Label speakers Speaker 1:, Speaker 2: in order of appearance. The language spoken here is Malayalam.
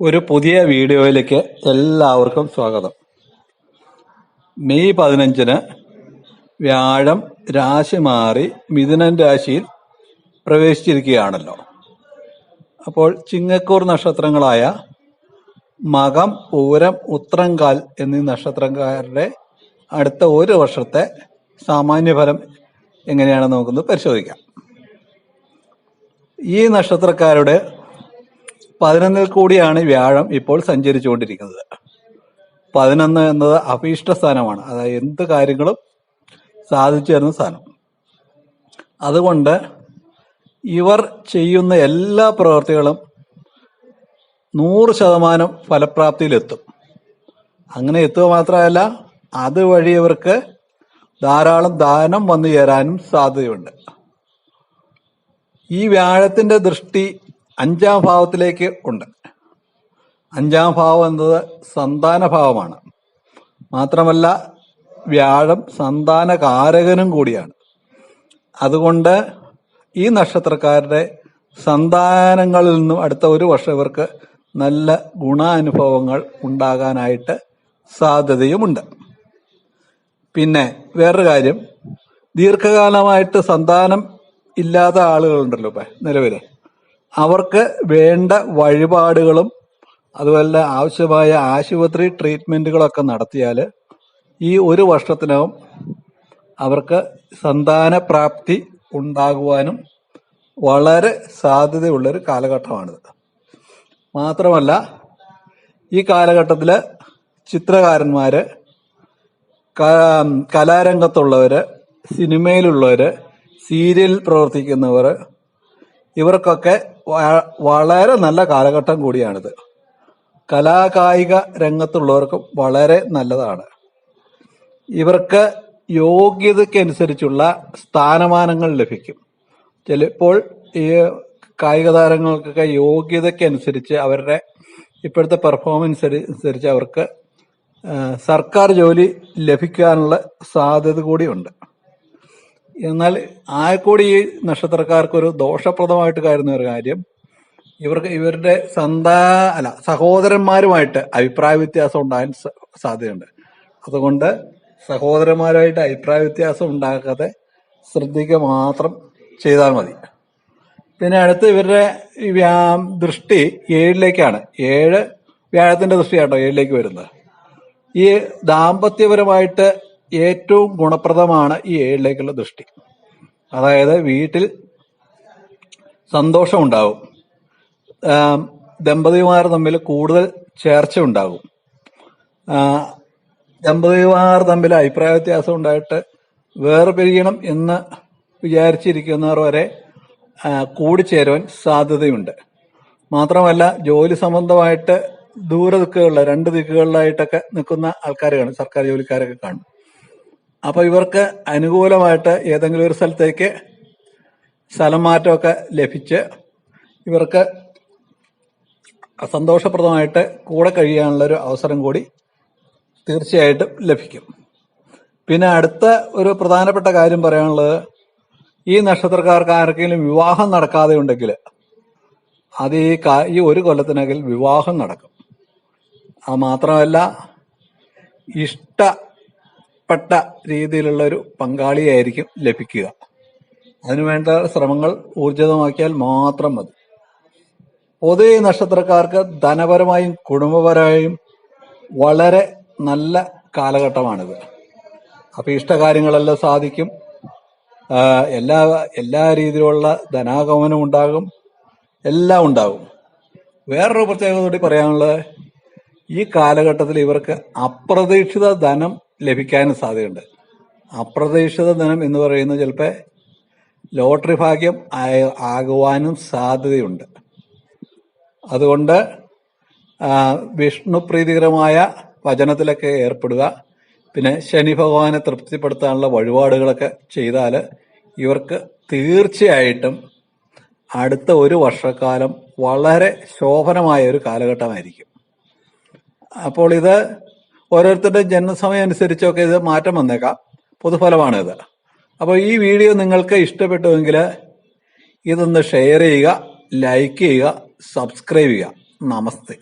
Speaker 1: ഒരു പുതിയ വീഡിയോയിലേക്ക് എല്ലാവർക്കും സ്വാഗതം. മെയ് പതിനഞ്ചിന് വ്യാഴം രാശി മാറി മിഥുനൻ രാശിയിൽ പ്രവേശിച്ചിരിക്കുകയാണല്ലോ. അപ്പോൾ ചിങ്ങക്കൂർ നക്ഷത്രങ്ങളായ മകം പൂരം ഉത്രങ്കാൽ എന്നീ നക്ഷത്രക്കാരുടെ അടുത്ത ഒരു വർഷത്തെ സാമാന്യഫലം എങ്ങനെയാണെന്ന് നമുക്കൊന്ന് പരിശോധിക്കാം. ഈ നക്ഷത്രക്കാരുടെ പതിനൊന്നിൽ കൂടിയാണ് വ്യാഴം ഇപ്പോൾ സഞ്ചരിച്ചുകൊണ്ടിരിക്കുന്നത്. പതിനൊന്ന് എന്നത് അഭീഷ്ട സ്ഥാനമാണ്. അതായത് എന്ത് കാര്യങ്ങളും സാധിച്ചു തരുന്ന സ്ഥാനം. അതുകൊണ്ട് ഇവർ ചെയ്യുന്ന എല്ലാ പ്രവൃത്തികളും നൂറ് ശതമാനം ഫലപ്രാപ്തിയിലെത്തും. അങ്ങനെ എത്തുക മാത്രമല്ല അതുവഴി ഇവർക്ക് ധാരാളം ദാനം വന്നു ചേരാനും സാധ്യതയുണ്ട്. ഈ വ്യാഴത്തിന്റെ ദൃഷ്ടി അഞ്ചാം ഭാവത്തിലേക്ക് ഉണ്ട്. അഞ്ചാം ഭാവം എന്നത് സന്താന ഭാവമാണ്. മാത്രമല്ല വ്യാഴം സന്താനകാരകനും കൂടിയാണ്. അതുകൊണ്ട് ഈ നക്ഷത്രക്കാരുടെ സന്താനങ്ങളിൽ നിന്നും അടുത്ത ഒരു വർഷം ഇവർക്ക് നല്ല ഗുണാനുഭവങ്ങൾ ഉണ്ടാകാനായിട്ട് സാധ്യതയുമുണ്ട്. പിന്നെ വേറൊരു കാര്യം ദീർഘകാലമായിട്ട് സന്താനം ഇല്ലാത്ത ആളുകളുണ്ടല്ലോ ഇപ്പൊ നിലവിൽ. അവർക്ക് വേണ്ട വഴിപാടുകളും അതുപോലെ ആവശ്യമായ ആശുപത്രി ട്രീറ്റ്മെന്റുകളൊക്കെ നടത്തിയാൽ ഈ ഒരു വർഷത്തിനകം അവർക്ക് സന്താനപ്രാപ്തി ഉണ്ടാകുവാനും വളരെ സാധ്യതയുള്ളൊരു കാലഘട്ടമാണിത്. മാത്രമല്ല ഈ കാലഘട്ടത്തിൽ ചിത്രകാരന്മാർ കലാരംഗത്തുള്ളവർ സിനിമയിലുള്ളവർ സീരിയൽ പ്രവർത്തിക്കുന്നവർ ഇവർക്കൊക്കെ വളരെ നല്ല കാലഘട്ടം കൂടിയാണിത്. കലാകായിക രംഗത്തുള്ളവർക്കും വളരെ നല്ലതാണ്. ഇവർക്ക് യോഗ്യതയ്ക്കനുസരിച്ചുള്ള സ്ഥാനമാനങ്ങൾ ലഭിക്കും. ചിലപ്പോൾ ഈ കായിക താരങ്ങൾക്കൊക്കെ യോഗ്യതയ്ക്കനുസരിച്ച് അവരുടെ ഇപ്പോഴത്തെ പെർഫോമൻസ് അനുസരിച്ച് അവർക്ക് സർക്കാർ ജോലി ലഭിക്കാനുള്ള സാധ്യത കൂടിയുണ്ട്. എന്നാൽ ആയക്കൂടി ഈ നക്ഷത്രക്കാർക്കൊരു ദോഷപ്രദമായിട്ട് കരുതുന്ന ഒരു കാര്യം ഇവർക്ക് ഇവരുടെ സന്താ അല്ല സഹോദരന്മാരുമായിട്ട് അഭിപ്രായ വ്യത്യാസം ഉണ്ടാകാൻ സാധ്യതയുണ്ട്. അതുകൊണ്ട് സഹോദരന്മാരുമായിട്ട് അഭിപ്രായ വ്യത്യാസം ഉണ്ടാക്കാതെ ശ്രദ്ധിക്കുക മാത്രം ചെയ്താൽ മതി. പിന്നെ അടുത്ത് ഇവരുടെ ദൃഷ്ടി ഏഴിലേക്കാണ്. ഏഴ് വ്യാഴത്തിന്റെ ദൃഷ്ടിയാട്ടോ ഏഴിലേക്ക് വരുന്നത്. ഈ ദാമ്പത്യപരമായിട്ട് ഏറ്റവും ഗുണപ്രദമാണ് ഈ ഏഴിലേക്കുള്ള ദൃഷ്ടി. അതായത് വീട്ടിൽ സന്തോഷം ഉണ്ടാവും ദമ്പതിമാർ തമ്മിൽ കൂടുതൽ ചേർച്ച ഉണ്ടാകും ദമ്പതിമാർ തമ്മിൽ അഭിപ്രായ വ്യത്യാസം ഉണ്ടായിട്ട് വേറെ പിരിയണം എന്ന് വിചാരിച്ചിരിക്കുന്നവർ വരെ കൂടിച്ചേരുവാൻ സാധ്യതയുണ്ട്. മാത്രമല്ല ജോലി സംബന്ധമായിട്ട് ദൂര ദിക്കുകളിൽ രണ്ട് ദിക്കുകളിലായിട്ടൊക്കെ നിൽക്കുന്ന ആൾക്കാർ കാണും സർക്കാർ ജോലിക്കാരൊക്കെ കാണും അപ്പൊ ഇവർക്ക് അനുകൂലമായിട്ട് ഏതെങ്കിലും ഒരു സ്ഥലത്തേക്ക് സ്ഥലം മാറ്റമൊക്കെ ലഭിച്ച് ഇവർക്ക് സന്തോഷപ്രദമായിട്ട് കൂടെ കഴിയാനുള്ള ഒരു അവസരം കൂടി തീർച്ചയായിട്ടും ലഭിക്കും. പിന്നെ അടുത്ത ഒരു പ്രധാനപ്പെട്ട കാര്യം പറയാനുള്ളത് ഈ നക്ഷത്രക്കാർക്ക് ആർക്കെങ്കിലും വിവാഹം നടക്കാതെ ഉണ്ടെങ്കിൽ അത് ഈ ഈ ഒരു കൊല്ലത്തിനകിൽ വിവാഹം നടക്കും. അത് മാത്രമല്ല ഇഷ്ട പെട്ട രീതിയിലുള്ള ഒരു പങ്കാളിയായിരിക്കും ലഭിക്കുക. അതിനുവേണ്ട ശ്രമങ്ങൾ ഊർജിതമാക്കിയാൽ മാത്രം മതി. പൊതുവെ നക്ഷത്രക്കാർക്ക് ധനപരമായും കുടുംബപരമായും വളരെ നല്ല കാലഘട്ടമാണിത്. അപ്പൊ ഇഷ്ടകാര്യങ്ങളെല്ലാം സാധിക്കും. എല്ലാ എല്ലാ രീതിയിലുള്ള ധനാഗമനം ഉണ്ടാകും. എല്ലാം ഉണ്ടാകും. വേറൊരു പ്രത്യേകത കൂടി പറയാനുള്ളത് ഈ കാലഘട്ടത്തിൽ ഇവർക്ക് അപ്രതീക്ഷിത ധനം ലഭിക്കാനും സാധ്യതയുണ്ട്. അപ്രതീക്ഷിത ധനം എന്ന് പറയുന്നത് ചിലപ്പോൾ ലോട്ടറി ഭാഗ്യം ആകുവാനും സാധ്യതയുണ്ട്. അതുകൊണ്ട് വിഷ്ണുപ്രീതികരമായ വചനത്തിലൊക്കെ ഏർപ്പെടുക. പിന്നെ ശനി ഭഗവാനെ തൃപ്തിപ്പെടുത്താനുള്ള വഴിപാടുകളൊക്കെ ചെയ്താൽ ഇവർക്ക് തീർച്ചയായിട്ടും അടുത്ത ഒരു വർഷക്കാലം വളരെ ശോഭനമായ ഒരു കാലഘട്ടമായിരിക്കും. അപ്പോൾ ഇത് ഓരോരുത്തരുടെ ജന്മസമയം അനുസരിച്ചൊക്കെ ഇത് മാറ്റം വന്നേക്കാം. പൊതുഫലമാണ് ഇത് അപ്പോൾ ഈ വീഡിയോ നിങ്ങൾക്ക് ഇഷ്ടപ്പെട്ടുവെങ്കിൽ ഇതൊന്ന് ഷെയർ ചെയ്യുക ലൈക്ക് ചെയ്യുക സബ്സ്ക്രൈബ് ചെയ്യുക. നമസ്തേ.